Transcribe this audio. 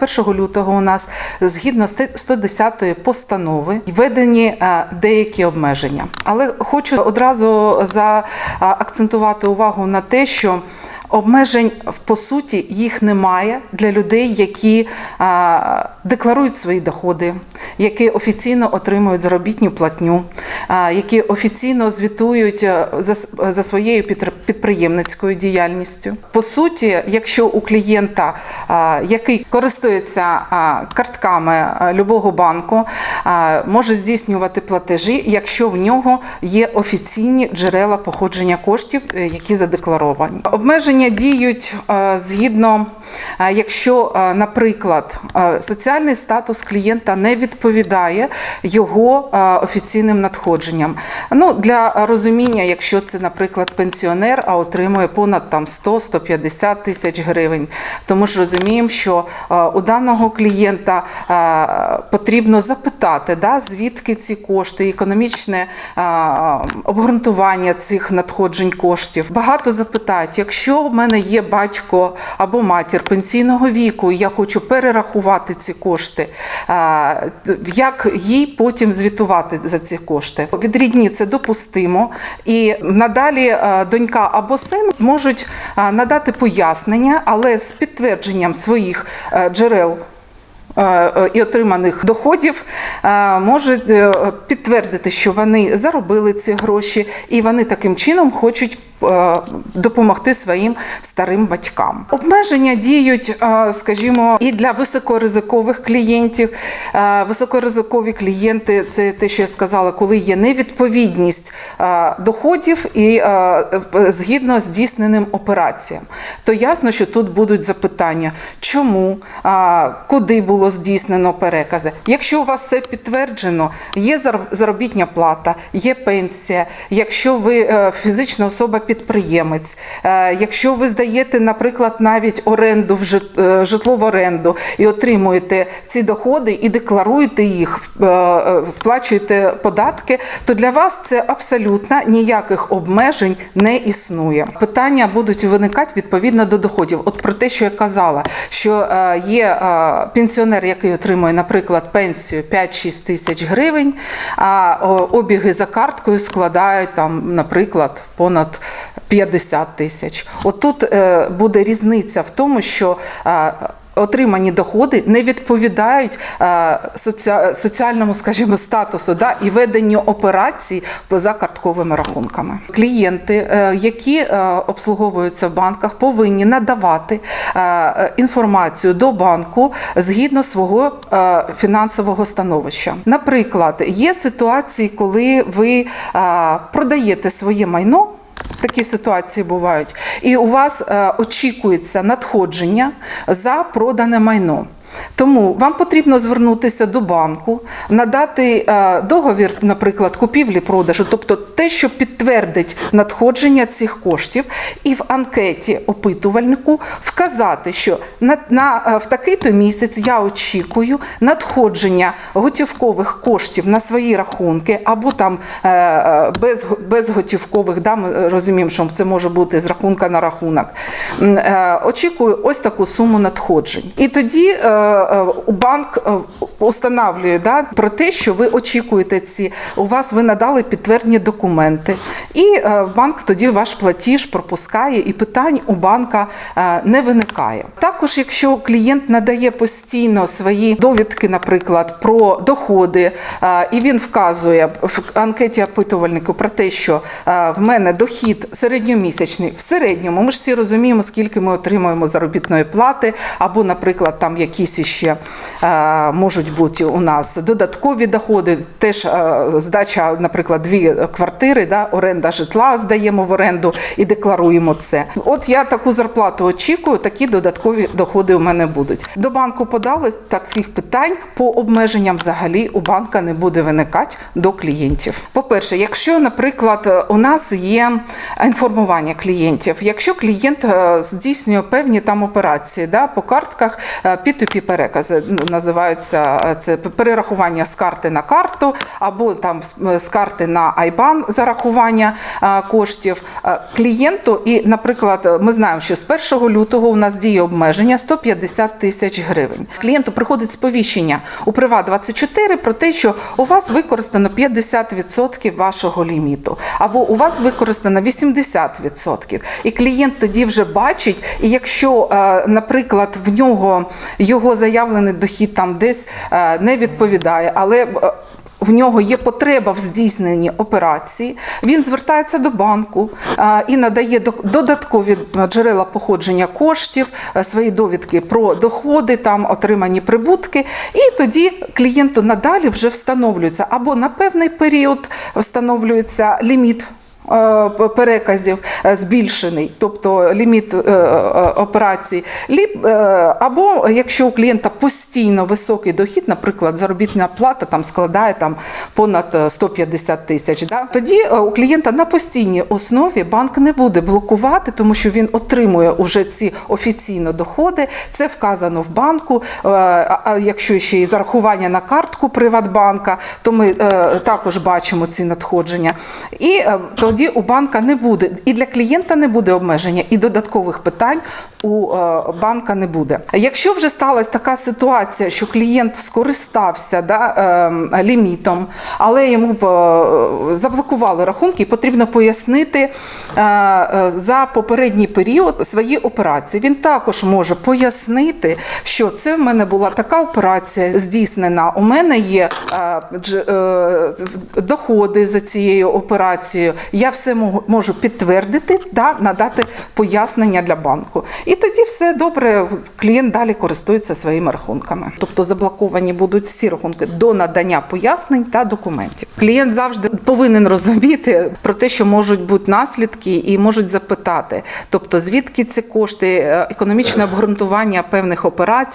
з 1 лютого у нас згідно з 110 постанови введені е, деякі обмеження. Але хочу одразу заакцентувати увагу на те, що обмежень по суті їх немає для людей, які а, декларують свої доходи, які офіційно отримують заробітну платню, а, які офіційно звітують е, за, своєю підприємницькою діяльністю. По суті, якщо у клієнта, який користується картками любого банку, може здійснювати платежі, якщо в нього є офіційні джерела походження коштів, е, які задекларовані. Обмеження діють е, згідно, е, якщо, е, наприклад, соціальний статус клієнта не відповідає його офіційним надходженням. Ну, для розуміння, якщо це, наприклад, пенсіонер, а отримує понад там 100-150 тисяч гривень, тому ж розуміємо, що у даного клієнта потрібно запитати, да, звідки ці кошти, економічне обґрунтування цих надходжень коштів. Багато запитають, якщо в мене є батько або матір пенсійного віку, і я хочу перерахувати ці кошти, як їй потім звітувати за ці кошти? Від рідні це допустимо, і надалі донька або син можуть надати пояснення, але з підтвердженням своїх е, джерел е, і отриманих доходів е, можуть підтвердити, що вони заробили ці гроші, і вони таким чином хочуть. Е, Допомогти своїм старим батькам. Обмеження діють, е, скажімо, і для високоризикових клієнтів. Е, Високоризикові клієнти це те, що я сказала, коли є невідповідність доходів і згідно здійсненим операціям. То ясно, що тут будуть запитання, чому, куди було здійснено перекази. Якщо у вас все підтверджено, є заробітня плата, є пенсія, якщо ви фізична особа підприємець, е, якщо ви здаєте, наприклад, навіть оренду в е, житло в оренду і отримуєте ці доходи і декларуєте їх, е, сплачуєте податки, то для вас це абсолютно ніяких обмежень не існує. Питання будуть виникати відповідно до доходів. От про те, що я казала, що є пенсіонер, який отримує, наприклад, пенсію 5-6 тисяч гривень, а обіги за карткою складають там, наприклад, понад 50 тисяч. От тут е, буде різниця в тому, що е, Отримані доходи не відповідають е, соці- соціальному, скажімо, статусу да, і веденню операцій за картковими рахунками. Клієнти, які обслуговуються в банках, повинні надавати інформацію до банку згідно свого фінансового становища. Наприклад, є ситуації, коли ви продаєте своє майно. Такі ситуації бувають, і у вас е, очікується надходження за продане майно. Тому вам потрібно звернутися до банку, надати е, договір, наприклад, купівлі-продажу, тобто те, що підтвердить надходження цих коштів, і в анкеті опитувальнику вказати, що на, на е, в такий-то місяць я очікую надходження готівкових коштів на свої рахунки, або там е, без, безготівкових, да, ми розуміємо, що це може бути з рахунка на рахунок. Очікую ось таку суму надходжень. І тоді банк е, устанавлює да, про те, що ви очікуєте ці, у вас ви надали підтвердні документи. І е, банк тоді ваш платіж пропускає, і питань у банка е, не виникає. Також, якщо клієнт надає постійно свої довідки, наприклад, про доходи, е, і він вказує в анкеті опитувальнику про те, що в мене дохід середньомісячний в середньому. Ми ж всі розуміємо, скільки ми отримуємо заробітної плати, або, наприклад, там якісь іще можуть бути у нас додаткові доходи, теж здача, наприклад, дві квартири, да, оренда житла здаємо в оренду і декларуємо це. От я таку зарплату очікую, такі додаткові доходи у мене будуть. До банку подали таких питань по обмеженням взагалі у банка не буде виникати до клієнтів. По-перше, якщо, наприклад, у нас є інформування клієнтів, якщо клієнт е, здійснює певні там операції да, по картках, е, P2P перекази називаються е, це перерахування з карти на карту або там з карти на на Айбан зарахування коштів клієнту. І, наприклад, ми знаємо, що з 1 лютого у нас діє обмеження 150 тисяч гривень. Клієнту приходить сповіщення у Приват 24 про те, що у вас використано 50% вашого ліміту, або у вас використано 80%. І клієнт тоді вже бачить, і якщо, наприклад, в нього його заявлений дохід там десь не відповідає, але в нього є потреба в здійсненні операції, він звертається до банку і надає додаткові джерела походження коштів, свої довідки про доходи, там отримані прибутки. І тоді клієнту надалі вже встановлюється або на певний період встановлюється ліміт. Е, Переказів е, збільшений, тобто ліміт е, операцій, або якщо у клієнта постійно високий дохід, наприклад, заробітна плата там складає там понад е, 150 тисяч, да, тоді у клієнта на постійній основі банк не буде блокувати, тому що він отримує уже ці офіційно доходи. Це вказано в банку. А якщо ще й зарахування на картку Приватбанка, то ми також бачимо ці надходження. І е, тоді у банка не буде, і для клієнта не буде обмеження, і додаткових питань у е, банка не буде. Якщо вже сталася така ситуація, що клієнт скористався да, е, лімітом, але йому е, заблокували рахунки, потрібно пояснити е, за попередній період свої операції. Він також може пояснити, що це в мене була така операція здійснена. У мене є доходи за цією операцією. Я все можу підтвердити та надати пояснення для банку. І тоді все добре. Клієнт далі користується своїми рахунками. Тобто заблоковані будуть всі рахунки до надання пояснень та документів. Клієнт завжди повинен розуміти про те, що можуть бути наслідки, і можуть запитати, тобто звідки ці кошти, е, економічне обґрунтування певних операцій.